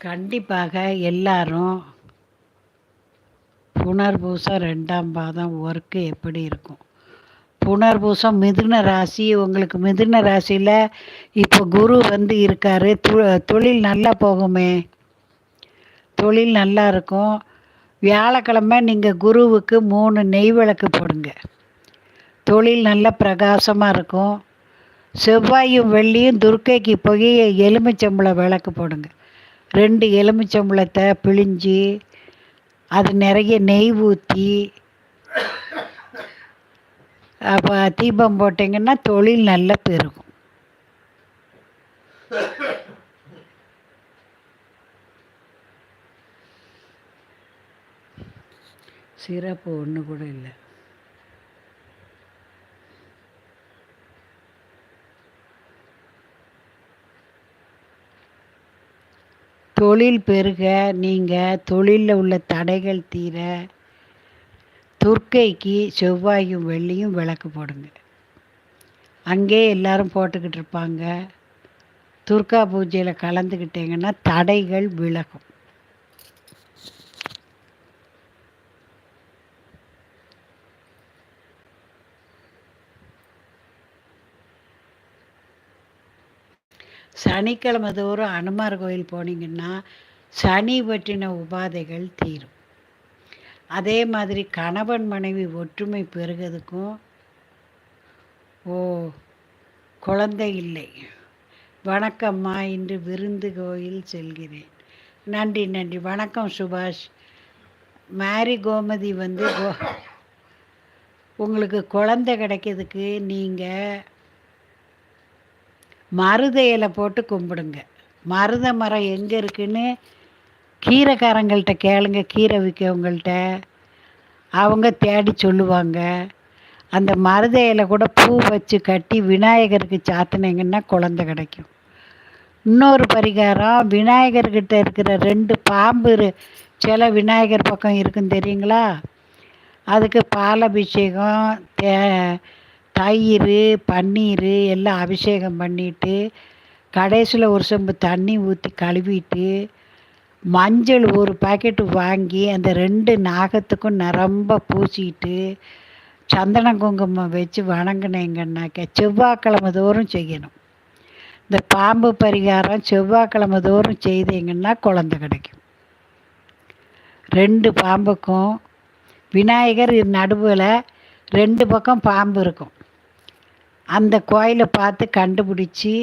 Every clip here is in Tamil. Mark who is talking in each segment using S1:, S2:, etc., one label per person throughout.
S1: கண்டிப்பாக எல்லாரும் புனர்பூசம் ரெண்டாம் பாதம் ஒர்க்கு எப்படி இருக்கும்? புனர்பூசம் மிதுன ராசி உங்களுக்கு மிதுன ராசியில் இப்போ குரு வந்து இருக்கார். தொழில் நல்லா போகுமே? தொழில் நல்லா இருக்கும். வியாழக்கிழமை நீங்கள் குருவுக்கு மூணு நெய் விளக்கு போடுங்க. தொழில் நல்ல பிரகாசமாக இருக்கும். செவ்வாயும் வெள்ளியும் துர்க்கைக்கு போய் எலுமிச்சம்பளை விளக்கு போடுங்க. ரெண்டு எலுமிச்சம்பழத்தை பிழிஞ்சு அது நிறைய நெய் ஊற்றி அப்போ தீபம் போட்டிங்கன்னா தொழில் நல்லா பெருகும். சிறப்பு ஒன்று கூட இல்லை. தொழில் பெருக நீங்கள் தொழிலில் உள்ள தடைகள் தீர துர்க்கைக்கு செவ்வாயும் வெள்ளியும் விளக்கு போடுங்க. அங்கே எல்லாரும் போட்டுக்கிட்டு இருப்பாங்க. துர்கா பூஜையில் கலந்துக்கிட்டிங்கன்னா தடைகள் விலகும். சனிக்கிழமை தோறும் அனுமார் கோயில் போனீங்கன்னா சனி பற்றின உபாதைகள் தீரும். அதே மாதிரி கணவன் மனைவி ஒற்றுமை பெருகிறதுக்கும் ஓ குழந்தை இல்லை. வணக்கம்மா இன்று விருந்து கோயில் செல்கிறேன். நன்றி நன்றி. வணக்கம் சுபாஷ். மேரி கோமதி வந்து கோ உங்களுக்கு குழந்தை கிடைக்கிறதுக்கு நீங்கள் மருத இலை போட்டு கும்பிடுங்க. மருத மரம் எங்கே இருக்குன்னு கீரைக்காரங்கள்ட்ட கேளுங்க கீரை விற்கவங்கள்ட்ட அவங்க தேடி சொல்லுவாங்க. அந்த மருத இலை கூட பூ வச்சு கட்டி விநாயகருக்கு சாத்தினீங்கன்னா குழந்த கிடைக்கும். இன்னொரு பரிகாரம் விநாயகர்கிட்ட இருக்கிற ரெண்டு பாம்பு சில விநாயகர் பக்கம் இருக்குன்னு தெரியுங்களா? அதுக்கு பாலபிஷேகம் தே தயிர் பன்னீர் எல்லாம் அபிஷேகம் பண்ணிவிட்டு கடைசியில் ஒரு சொம்பு தண்ணி ஊற்றி கழுவிட்டு மஞ்சள் ஒரு பாக்கெட்டு வாங்கி அந்த ரெண்டு நாகத்துக்கும் நிரம்ப பூசிட்டு சந்தன குங்குமம் வச்சு வணங்கினேங்கன்னாக்க செவ்வாய்க்கிழமை தோறும் செய்யணும். இந்த பாம்பு பரிகாரம் செவ்வாய்க்கிழமை தோறும் செய்தீங்கன்னா குழந்த கிடைக்கும். ரெண்டு பாம்புக்கும் விநாயகர் நடுவில் ரெண்டு பக்கம் பாம்பு இருக்கும். அந்த கோயிலை பார்த்து கண்டுபிடிச்சி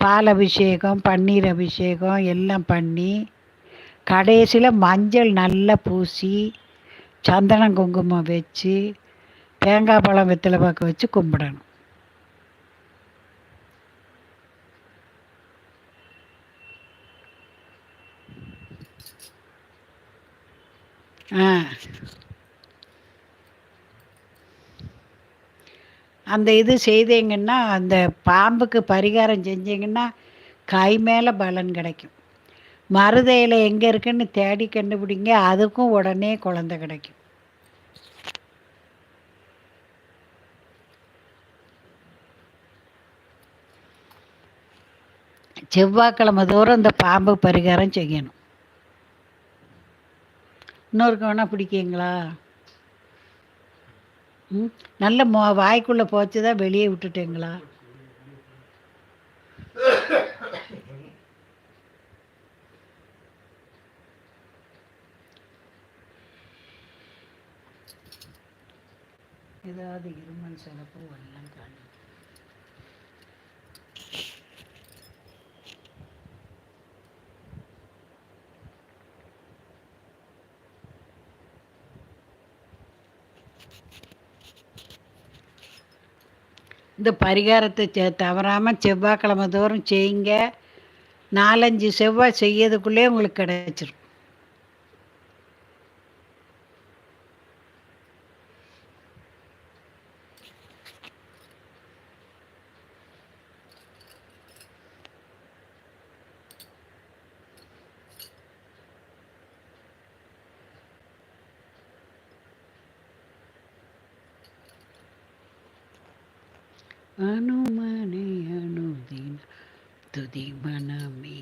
S1: பால் அபிஷேகம் பன்னீர் அபிஷேகம் எல்லாம் பண்ணி கடைசியில் மஞ்சள் நல்லா பூசி சந்தனம் குங்குமம் வச்சு தேங்காய் பழம் வெத்தலை பார்க்க வச்சு கும்பிடணும். ஆ. அந்த இது செய்தீங்கன்னா அந்த பாம்புக்கு பரிகாரம் செஞ்சீங்கன்னா கை மேலே பலன் கிடைக்கும். மருதையில் எங்கே இருக்குன்னு தேடி கண்டுபிடிங்க அதுக்கும் உடனே குழந்த கிடைக்கும். செவ்வாய்க்கிழமை தோறும் இந்த பாம்பு பரிகாரம் செய்யணும். இன்னொருக்கு வேணால் பிடிக்குங்களா? ம்? நல்ல மோ வாய்க்குள்ளே போச்சு தான் வெளியே விட்டுட்டீங்களா? ஏதாவது இருமல் சிறப்பு எல்லாம் காணும் இந்த பரிகாரத்தை தவறாமல் செவ்வாய்க்கிழமை தோறும் செய்யுங்க. நாலஞ்சு செவ்வாய் செய்யறதுக்குள்ளே உங்களுக்கு கிடச்சிரும். అనుమనే అనుదిన తుది మనమే